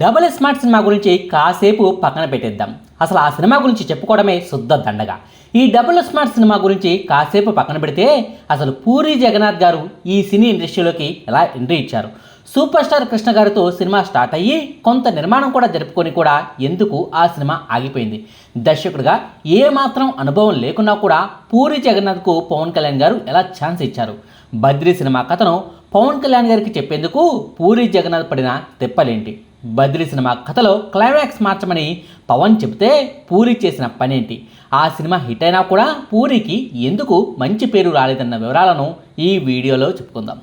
Double smart cinema గురించి కాసేపు పక్కన పెట్టేద్దాం. అసలు ఆ సినిమా గురించి చెప్పుకోవడమే శుద్ధ దండగా. ఈ డబుల్ స్మార్ట్ సినిమా గురించి కాసేపు పక్కన పెడితే అసలు పూరి జగన్నాథ్ గారు ఈ సినీ ఇండస్ట్రీలోకి ఎలా ఎంట్రీ ఇచ్చారు? సూపర్ స్టార్ కృష్ణ గారితో సినిమా స్టార్ట్ అయ్యి కొంత నిర్మాణం కూడా జరుపుకొని కూడా ఎందుకు ఆ సినిమా ఆగిపోయింది? దర్శకుడిగా ఏమాత్రం అనుభవం లేకున్నా కూడా పూరి జగన్నాథ్కు పవన్ కళ్యాణ్ గారు ఎలా ఛాన్స్ ఇచ్చారు? బద్రీ సినిమా కథను పవన్ కళ్యాణ్ గారికి చెప్పేందుకు పూరి జగన్నాథ్ పడిన తెప్పలేంటి? బద్రి సినిమా కథలో క్లైమాక్స్ మార్చమని పవన్ చెబితే పూరి చేసిన పనేంటి? ఆ సినిమా హిట్ అయినా కూడా పూరికి ఎందుకు మంచి పేరు రాలేదన్న వివరాలను ఈ వీడియోలో చెప్పుకుందాం.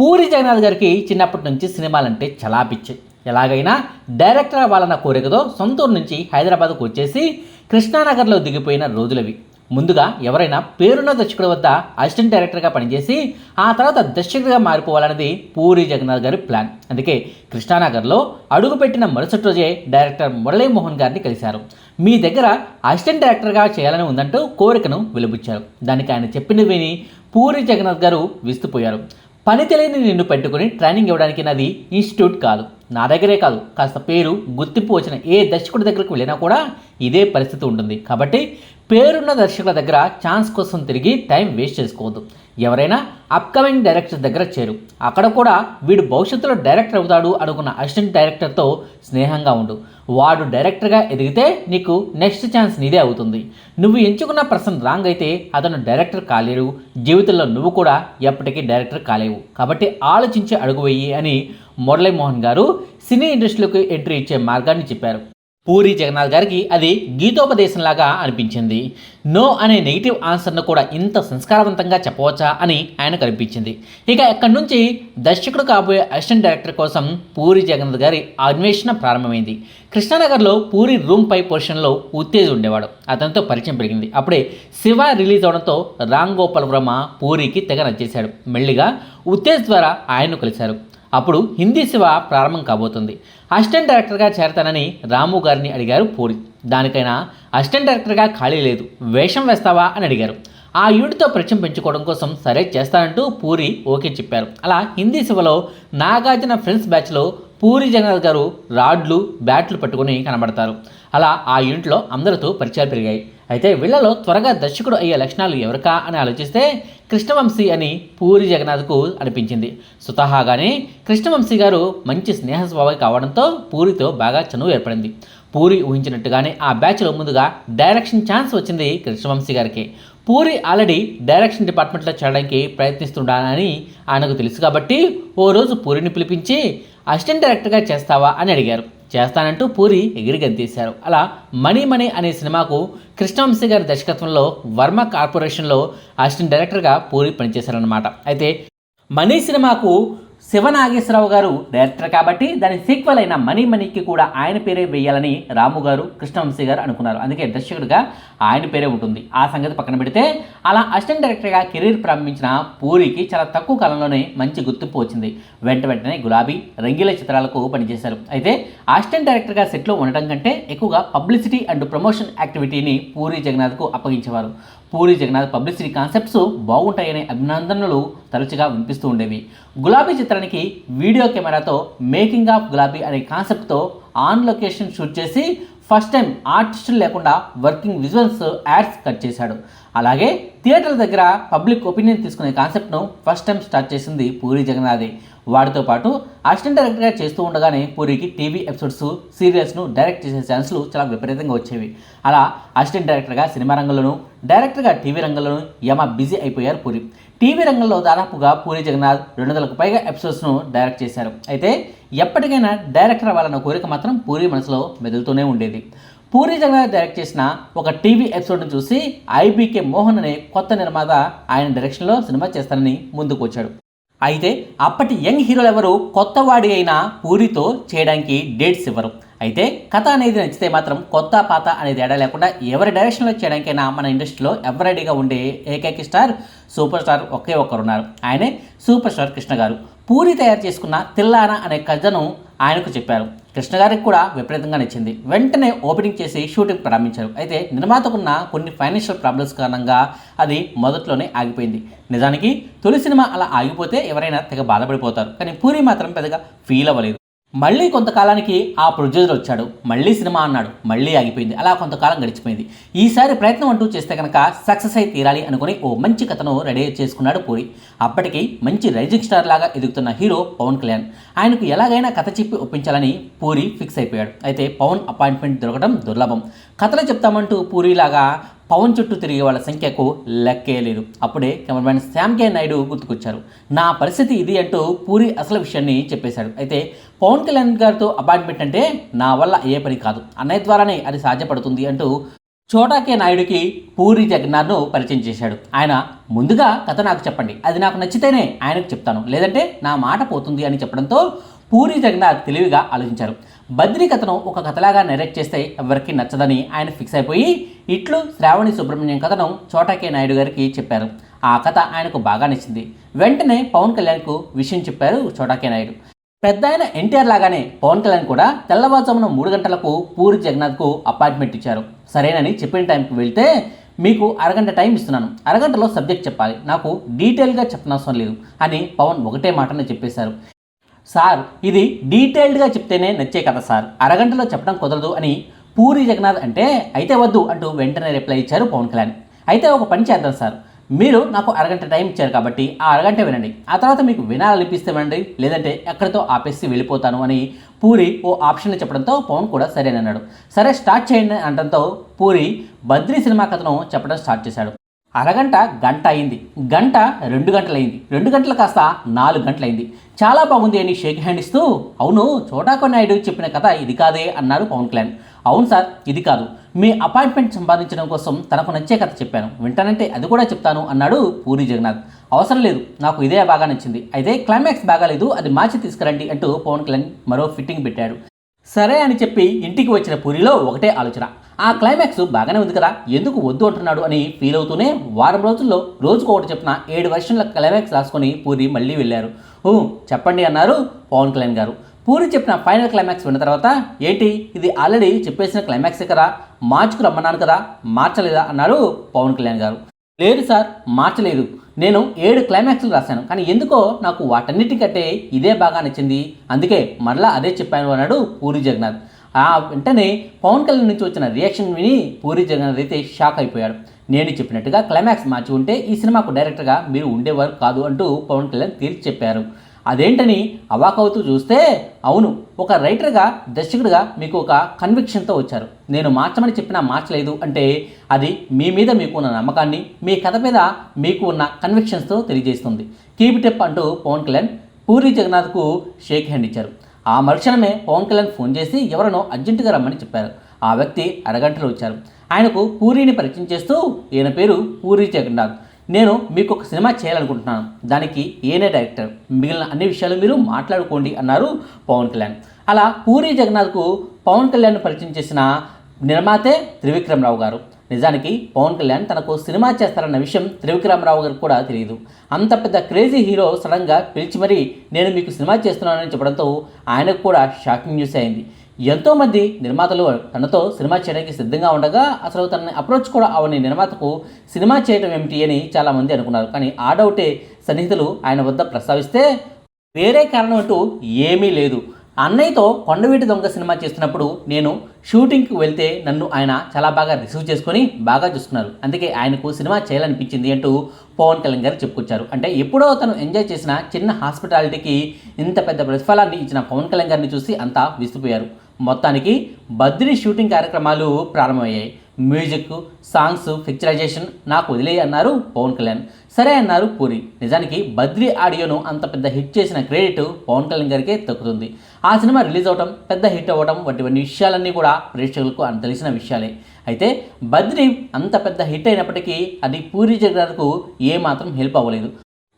పూరి జగన్నాథ్ గారికి చిన్నప్పటి నుంచి సినిమాలంటే చాలా పిచ్చి. ఎలాగైనా డైరెక్టర్ అవ్వాలన్న కోరికతో సొంతూరు నుంచి హైదరాబాద్కు వచ్చేసి కృష్ణానగర్లో దిగిపోయిన రోజులవి. ముందుగా ఎవరైనా పేరున్న దర్శకుడి వద్ద అసిస్టెంట్ డైరెక్టర్గా పనిచేసి ఆ తర్వాత దర్శకుడిగా మారిపోవాలన్నది పూరి జగన్నాథ్ గారి ప్లాన్ అందుకే కృష్ణానగర్లో అడుగుపెట్టిన మరుసటి రోజే డైరెక్టర్ మురళీమోహన్ గారిని కలిశారు. మీ దగ్గర అసిస్టెంట్ డైరెక్టర్గా చేయాలని ఉందంటూ కోరికను వెలుబుచ్చారు. దానికి ఆయన చెప్పిన విని పూరి జగన్నాథ్ గారు విస్తుపోయారు. పని తెలియని నిన్ను పెట్టుకుని ట్రైనింగ్ ఇవ్వడానికి నాది ఇన్స్టిట్యూట్ కాదు. నా దగ్గరే కాదు కాస్త పేరు గుర్తింపు వచ్చిన ఏ దర్శకుడి దగ్గరకు వెళ్ళినా కూడా ఇదే పరిస్థితి ఉంటుంది. కాబట్టి పేరున్న దర్శకుల దగ్గర ఛాన్స్ కోసం తిరిగి టైం వేస్ట్ చేసుకోవద్దు. ఎవరైనా అప్కమింగ్ డైరెక్టర్ దగ్గర చేరు. అక్కడ కూడా వీడు భవిష్యత్తులో డైరెక్టర్ అవుతాడు అనుకున్న అసిస్టెంట్ డైరెక్టర్తో స్నేహంగా ఉండు. వాడు డైరెక్టర్గా ఎదిగితే నీకు నెక్స్ట్ ఛాన్స్ నీదే అవుతుంది. నువ్వు ఎంచుకున్న పర్సన్ రాంగ్ అయితే అతను డైరెక్టర్ కాలేరు. జీవితంలో నువ్వు కూడా ఎప్పటికీ డైరెక్టర్ కాలేవు. కాబట్టి ఆలోచించి అడుగు వెయ్యి అని మురళీమోహన్ గారు సినీ ఇండస్ట్రీలోకి ఎంట్రీ ఇచ్చే మార్గాన్ని చెప్పారు. పూరి జగన్నాథ్ గారికి అది గీతోపదేశంలాగా అనిపించింది. నో అనే నెగిటివ్ ఆన్సర్ను కూడా ఇంత సంస్కారవంతంగా చెప్పవచ్చా అని ఆయనకు అనిపించింది ఇక ఎక్కడి నుంచి దర్శకుడు కాబోయే అసిస్టెంట్ డైరెక్టర్ కోసం పూరి జగన్నాథ్ గారి అన్వేషణ ప్రారంభమైంది. కృష్ణానగర్లో పూరి రూమ్ పై పొజిషన్లో ఉత్తేజ్ ఉండేవాడు. అతనితో పరిచయం పెరిగింది. అప్పుడే శివ రిలీజ్ అవడంతో రామ్ గోపాల్ వర్మ పూరికి తెగ నచ్చేశాడు. మెల్లిగా ఉత్తేజ్ ద్వారా ఆయన్ను కలిశారు. అప్పుడు హిందీ శివ ప్రారంభం కాబోతుంది. అసిస్టెంట్ డైరెక్టర్గా చేరతానని రాము గారిని అడిగారు పూరి. దానికైనా అసిస్టెంట్ డైరెక్టర్గా ఖాళీ లేదు వేషం వేస్తావా అని అడిగారు. ఆ యూనిట్తో పరిచయం పెంచుకోవడం కోసం సరే చేస్తానంటూ పూరి ఓకే చెప్పారు. అలా హిందీ శివలో నాగార్జున ఫ్రెండ్స్ బ్యాచ్లో పూరి జగన్నాథ్ గారు రాడ్లు బ్యాట్లు పట్టుకొని కనబడతారు. అలా ఆ యూనిట్లో అందరితో పరిచయాలు పెరిగాయి. అయితే వీళ్ళలో త్వరగా దర్శకుడు అయ్యే లక్షణాలు ఎవరికా అని ఆలోచిస్తే కృష్ణవంశీ అని పూరి జగన్నాథ్కు అనిపించింది. స్వతహాగానే కృష్ణవంశీ గారు మంచి స్నేహ స్వభావి కావడంతో పూరితో బాగా చనువు ఏర్పడింది. పూరి ఊహించినట్టుగానే ఆ బ్యాచ్లో ముందుగా డైరెక్షన్ ఛాన్స్ వచ్చింది కృష్ణవంశీ గారికి. పూరి ఆల్రెడీ డైరెక్షన్ డిపార్ట్మెంట్లో చేరడానికి ప్రయత్నిస్తుండానని ఆయనకు తెలుసు కాబట్టి ఓ రోజు పూరిని పిలిపించి అసిస్టెంట్ డైరెక్టర్గా చేస్తావా? అని అడిగారు. చేస్తానంటూ పూరి ఎగిరి అలా మనీ మనీ అనే సినిమాకు కృష్ణవంశీ గారి దర్శకత్వంలో వర్మ కార్పొరేషన్లో అసిస్టెంట్ డైరెక్టర్గా పూరి పనిచేశారన్నమాట. అయితే మనీ సినిమాకు శివనాగేశ్వరరావు గారు డైరెక్టర్ కాబట్టి దాని సీక్వెల్ అయిన మనీ మనీకి కూడా ఆయన పేరే వేయాలని రాము గారు కృష్ణవంశీ గారు అనుకున్నారు. అందుకే దర్శకుడిగా ఆయన పేరే ఉంటుంది. ఆ సంగతి పక్కన పెడితే అలా అసిస్టెంట్ డైరెక్టర్గా కెరీర్ ప్రారంభించిన పూరికి చాలా తక్కువ కాలంలోనే మంచి గుర్తింపు వచ్చింది. వెంట వెంటనే గులాబీ రంగీల చిత్రాలకు పనిచేశారు. అయితే అసిస్టెంట్ డైరెక్టర్గా సెట్లో ఉండటం కంటే ఎక్కువగా పబ్లిసిటీ అండ్ ప్రమోషన్ యాక్టివిటీని పూరి జగన్నాథ్కు అప్పగించేవారు. పూరి జగన్నాథ్ పబ్లిసిటీ కాన్సెప్ట్స్ బాగుంటాయనే అభినందనలు తరచుగా వినిపిస్తూ ఉండేవి. గులాబీ చిత్రానికి వీడియో కెమెరాతో మేకింగ్ ఆఫ్ గులాబీ అనే కాన్సెప్ట్తో ఆన్ లొకేషన్ షూట్ చేసి ఫస్ట్ టైం ఆర్టిస్టులు లేకుండా వర్కింగ్ విజువల్స్ యాడ్స్ కట్ చేశాడు. అలాగే థియేటర్ల దగ్గర పబ్లిక్ ఒపీనియన్ తీసుకునే కాన్సెప్ట్ను ఫస్ట్ టైం స్టార్ట్ చేసింది పూరి జగన్నాథే. వాటితో పాటు అసిస్టెంట్ డైరెక్టర్గా చేస్తూ ఉండగానే పూరికి టీవీ ఎపిసోడ్స్ సీరియల్స్ను డైరెక్ట్ చేసే ఛాన్స్లు చాలా విపరీతంగా వచ్చేవి. అలా అసిస్టెంట్ డైరెక్టర్గా సినిమా రంగంలోనూ డైరెక్టర్గా టీవీ రంగంలోనూ యమ బిజీ అయిపోయారు పూరి. టీవీ రంగంలో దాదాపుగా పూరి జగన్నాథ్ రెండు వందలకు పైగా ఎపిసోడ్స్ను డైరెక్ట్ చేశారు. అయితే ఎప్పటికైనా డైరెక్టర్ అవ్వాలన్న కోరిక మాత్రం పూరి మనసులో మెదులుతూనే ఉండేది. పూరి జగన్నాథ్ డైరెక్ట్ చేసిన ఒక టీవీ ఎపిసోడ్ను చూసి ఐబీకే మోహన్ అనే కొత్త నిర్మాత ఆయన డైరెక్షన్లో సినిమా చేస్తానని ముందుకు వచ్చాడు. అయితే అప్పటి యంగ్ హీరోలు ఎవరు కొత్తవాడి అయిన పూరితో చేయడానికి డేట్స్ ఇవ్వరు. అయితే కథ అనేది నచ్చితే మాత్రం కొత్త పాత అనేది తేడా లేకుండా ఎవరి డైరెక్షన్లో చేయడానికైనా మన ఇండస్ట్రీలో ఎవరైడీగా ఉండే ఏకైక స్టార్ సూపర్ స్టార్ ఒకే ఒకరున్నారు ఆయనే సూపర్ స్టార్ కృష్ణ గారు. పూరి తయారు చేసుకున్న తిల్లాన అనే కథను ఆయనకు చెప్పారు. కృష్ణ గారికి కూడా విపరీతంగా నచ్చింది. వెంటనే ఓపెనింగ్ చేసి షూటింగ్ ప్రారంభించారు. అయితే నిర్మాతకున్న కొన్ని ఫైనాన్షియల్ ప్రాబ్లమ్స్ కారణంగా అది మొదట్లోనే ఆగిపోయింది. నిజానికి తొలి సినిమా అలా ఆగిపోతే ఎవరైనా తెగ బాధపడిపోతారు. కానీ పూరి మాత్రం పెద్దగా ఫీల్ అవ్వలేదు. మళ్ళీ కొంతకాలానికి ఆ ప్రొడ్యూసర్ వచ్చాడు మళ్ళీ సినిమా అన్నాడు మళ్ళీ ఆగిపోయింది అలా కొంతకాలం గడిచిపోయింది. ఈసారి ప్రయత్నం అంటూ చేస్తే కనుక సక్సెస్ అయి తీరాలి అనుకుని ఓ మంచి కథను రెడీ చేసుకున్నాడు పూరి. అప్పటికి మంచి రైజింగ్ స్టార్ లాగా ఎదుగుతున్న హీరో పవన్ కళ్యాణ్. ఆయనకు ఎలాగైనా కథ చెప్పి ఒప్పించాలని పూరి ఫిక్స్ అయిపోయాడు. అయితే పవన్ అపాయింట్మెంట్ దొరకడం దుర్లభం. కథలు చెప్తామంటూ పూరిలాగా పవన్ చుట్టూ తిరిగే వాళ్ళ సంఖ్యకు లెక్కే లేదు. అప్పుడే కెమెరామెన్ శ్యామ్ కే నాయుడు గుర్తుకొచ్చారు. నా పరిస్థితి ఇది అంటూ పూరి అసలు విషయాన్ని చెప్పేశాడు. అయితే పవన్ కళ్యాణ్ గారితో అపాయింట్మెంట్ అంటే నా వల్ల ఏ పని కాదు. అన్నయ్య ద్వారానే అది సాధ్యపడుతుంది అంటూ చోటాకే నాయుడికి పూరి జగన్నాథ్ను పరిచయం చేశాడు. ఆయన ముందుగా కథ నాకు చెప్పండి. అది నాకు నచ్చితేనే ఆయనకు చెప్తాను. లేదంటే నా మాట పోతుంది అని చెప్పడంతో పూరి జగన్నాథ్ తెలివిగా ఆలోచించారు. బద్రి కథను ఒక కథలాగా నెరేట్ చేస్తే ఎవరికి నచ్చదని ఆయన ఫిక్స్ అయిపోయి ఇట్లు శ్రావణి సుబ్రహ్మణ్యం కథను చోటాకే నాయుడు గారికి చెప్పారు. ఆ కథ ఆయనకు బాగా నచ్చింది. వెంటనే పవన్ కళ్యాణ్కు విషయం చెప్పారు చోటాకే నాయుడు. పెద్ద ఆయన ఎన్టీఆర్ లాగానే పవన్ కళ్యాణ్ కూడా తెల్లవారుజామున మూడు గంటలకు పూరి జగన్నాథ్కు అపాయింట్మెంట్ ఇచ్చారు. సరేనని చెప్పిన టైంకి వెళ్తే మీకు అరగంట టైం ఇస్తున్నాను. అరగంటలో సబ్జెక్ట్ చెప్పాలి. నాకు డీటెయిల్గా చెప్పనవసరం లేదు అని పవన్ ఒకటే మాటనే చెప్పేశారు. సార్ ఇది డీటెయిల్డ్గా చెప్తేనే నచ్చే కదా సార్. అరగంటలో చెప్పడం కుదరదు అని పూరి జగన్నాథ్ అంటే అయితే వద్దు అంటూ వెంటనే రిప్లై ఇచ్చారు పవన్ కళ్యాణ్. అయితే ఒక పని చేద్దాం సార్. మీరు నాకు అరగంట టైం ఇచ్చారు కాబట్టి ఆ అరగంట వినండి. ఆ తర్వాత మీకు వినాలనిపిస్తే వినండి లేదంటే ఎక్కడితో ఆపేసి వెళ్ళిపోతాను అని పూరి ఓ ఆప్షన్ చెప్పడంతో పవన్ కూడా సరేనన్నాడు. సరే స్టార్ట్ చేయండి అనడంతో పూరి బద్రీ సినిమా కథను చెప్పడం స్టార్ట్ చేశాడు. అరగంట గంట అయింది. గంట రెండు గంటలైంది. రెండు గంటలు కాస్త నాలుగు గంటలైంది. చాలా బాగుంది అని షేక్ హ్యాండ్ ఇస్తూ అవును చోటాకో నాయుడు చెప్పిన కథ ఇది కాదే అన్నాడు పవన్ కళ్యాణ్. అవును సార్ ఇది కాదు. మీ అపాయింట్మెంట్ సంపాదించడం కోసం తనకు నచ్చే కథ చెప్పాను. వింటానంటే అది కూడా చెప్తాను అన్నాడు పూరి జగన్నాథ్. అవసరం లేదు. నాకు ఇదే బాగా నచ్చింది. అయితే క్లైమాక్స్ బాగాలేదు. అది మార్చి తీసుకురండి అంటూ పవన్ కళ్యాణ్ మరో ఫిట్టింగ్ పెట్టాడు. సరే అని చెప్పి ఇంటికి వచ్చిన పూరిలో ఒకటే ఆలోచన. ఆ క్లైమాక్స్ బాగానే ఉంది కదా ఎందుకు వద్దు అంటున్నాడు అని ఫీల్ అవుతూనే వారం రోజుల్లో రోజుకు ఒకటి చెప్పిన ఏడు వర్షన్ల క్లైమాక్స్ రాసుకొని పూరి మళ్ళీ వెళ్ళారు. ఓ చెప్పండి అన్నారు పవన్ కళ్యాణ్ గారు. పూరి చెప్పిన ఫైనల్ క్లైమాక్స్ విన్న తర్వాత ఏంటి ఇది ఆల్రెడీ చెప్పేసిన క్లైమాక్సే కదా మార్చుకు రమ్మన్నాను కదా మార్చలేదా? అన్నారు పవన్ కళ్యాణ్ గారు. లేదు సార్ మార్చలేదు. నేను ఏడు క్లైమాక్స్లు రాశాను. కానీ ఎందుకో నాకు వాటన్నిటికంటే ఇదే బాగా నచ్చింది. అందుకే మరలా అదే చెప్పాను అన్నాడు పూరి జగన్నాథ్. ఆ వెంటనే పవన్ కళ్యాణ్ నుంచి వచ్చిన రియాక్షన్ విని పూరి జగన్నాథ్ అయితే షాక్ అయిపోయాడు. నేను చెప్పినట్టుగా క్లైమాక్స్ మార్చి ఉంటే ఈ సినిమాకు డైరెక్టర్గా మీరు ఉండేవారు కాదు అంటూ పవన్ కళ్యాణ్ తేల్చి చెప్పారు. అదేంటని అవాకవుతూ చూస్తే అవును ఒక రైటర్గా దర్శకుడిగా మీకు ఒక కన్విక్షన్తో వచ్చారు. నేను మార్చమని చెప్పినా మార్చలేదు అంటే అది మీ మీద మీకు ఉన్న నమ్మకాన్ని మీ కథ మీద మీకు ఉన్న కన్విక్షన్స్తో తెలియజేస్తుంది. కీప్ టెప్ అంటూ పవన్ కళ్యాణ్ పూరి జగన్నాథ్కు షేక్ హ్యాండ్ ఇచ్చారు. ఆ మరుక్షణమే పవన్ కళ్యాణ్ ఫోన్ చేసి ఎవరినో అర్జెంటుగా రమ్మని చెప్పారు. ఆ వ్యక్తి అరగంటలో వచ్చారు. ఆయనకు పూరిని పరిచయం చేస్తూ ఈయన పేరు పూరి జగన్నాథ్. నేను మీకు ఒక సినిమా చేయాలనుకుంటున్నాను. దానికి ఏనే డైరెక్టర్ మిగిలిన అన్ని విషయాలు మీరు మాట్లాడుకోండి అన్నారు పవన్ కళ్యాణ్. అలా పూరి జగన్నాథ్కు పవన్ కళ్యాణ్ పరిచయం చేసిన నిర్మాతే త్రివిక్రమరావు గారు. నిజానికి పవన్ కళ్యాణ్ తనకు సినిమా చేస్తారన్న విషయం త్రివిక్రమరావు గారికి కూడా తెలియదు అంత పెద్ద క్రేజీ హీరో సడన్గా పిలిచి మరీ నేను మీకు సినిమా చేస్తున్నానని చెప్పడంతో ఆయనకు కూడా షాకింగ్ న్యూస్ అయింది. ఎంతోమంది నిర్మాతలు తనతో సినిమా చేయడానికి సిద్ధంగా ఉండగా అసలు తనని అప్రోచ్ కూడా అవని నిర్మాతకు సినిమా చేయడం ఏమిటి అని చాలామంది అనుకున్నారు. కానీ ఆ డౌటే సన్నిహితులు ఆయన వద్ద ప్రస్తావిస్తే వేరే కారణం అంటూ ఏమీ లేదు. అన్నయ్యతో కొండవీటి దొంగ సినిమా చేస్తున్నప్పుడు నేను షూటింగ్కి వెళ్తే నన్ను ఆయన చాలా బాగా రిసీవ్ చేసుకొని బాగా చూస్తున్నారు అందుకే ఆయనకు సినిమా చేయాలనిపించింది అంటూ పవన్ కళ్యాణ్ గారు చెప్పుకొచ్చారు. అంటే ఎప్పుడో తను ఎంజాయ్ చేసిన చిన్న హాస్పిటాలిటీకి ఇంత పెద్ద ప్రతిఫలాన్ని ఇచ్చిన పవన్ కళ్యాణ్ గారిని చూసి అంతా విసిపోయారు మొత్తానికి బద్రీ షూటింగ్ కార్యక్రమాలు ప్రారంభమయ్యాయి. మ్యూజిక్ సాంగ్స్ పిక్చరైజేషన్ నాకు వదిలే అన్నారు పవన్ కళ్యాణ్. సరే అన్నారు పూరి. నిజానికి బద్రీ ఆడియోను అంత పెద్ద హిట్ చేసిన క్రెడిట్ పవన్ కళ్యాణ్ గారికే దక్కుతుంది. ఆ సినిమా రిలీజ్ అవడం పెద్ద హిట్ అవ్వడం వంటి విషయాలన్నీ కూడా ప్రేక్షకులకు అంత తెలిసిన విషయాలే. అయితే బద్రీ అంత పెద్ద హిట్ అయినప్పటికీ అది పూరి జగన్కు ఏమాత్రం హెల్ప్ అవ్వలేదు.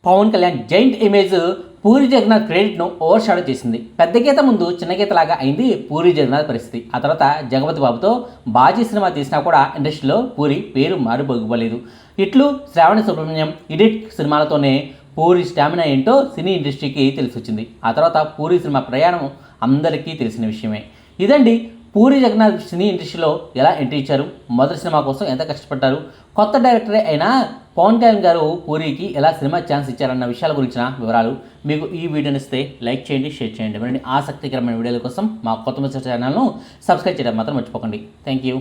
పవన్ కళ్యాణ్ జైంట్ ఇమేజ్ పూరి జగన్నాథ్ క్రెడిట్ను ఓవర్ షాడో చేసింది. పెద్ద గీత ముందు చిన్న గీతలాగా అయింది పూరి జగన్నాథ్ పరిస్థితి. ఆ తర్వాత జగపతి బాబుతో బాజీ సినిమా తీసినా కూడా ఇండస్ట్రీలో పూరి పేరు మారుబోగిపోలేదు ఇట్లు శ్రావణ సుబ్రహ్మణ్యం ఇడిట్ సినిమాలతోనే పూరి స్టామినా ఏంటో సినీ ఇండస్ట్రీకి తెలిసొచ్చింది. ఆ తర్వాత పూరి సినిమా ప్రయాణం అందరికీ తెలిసిన విషయమే. ఇదండి పూరి జగన్నాథ్ సినీ ఇండస్ట్రీలో ఎలా ఎంట్రీ ఇచ్చారు? మొదటి సినిమా కోసం ఎంత కష్టపడ్డారు? కొత్త డైరెక్టరే అయినా పవన్ కళ్యాణ్ గారు పూరికి ఎలా సినిమా ఛాన్స్ ఇచ్చారన్న విషయాల గురించిన వివరాలు మీకు ఈ వీడియోని ఇస్తే లైక్ చేయండి షేర్ చేయండి. మరిన్ని ఆసక్తికరమైన వీడియోల కోసం మా కొత్త ఛానల్ను సబ్స్క్రైబ్ చేయడం మాత్రం మర్చిపోకండి. Thank you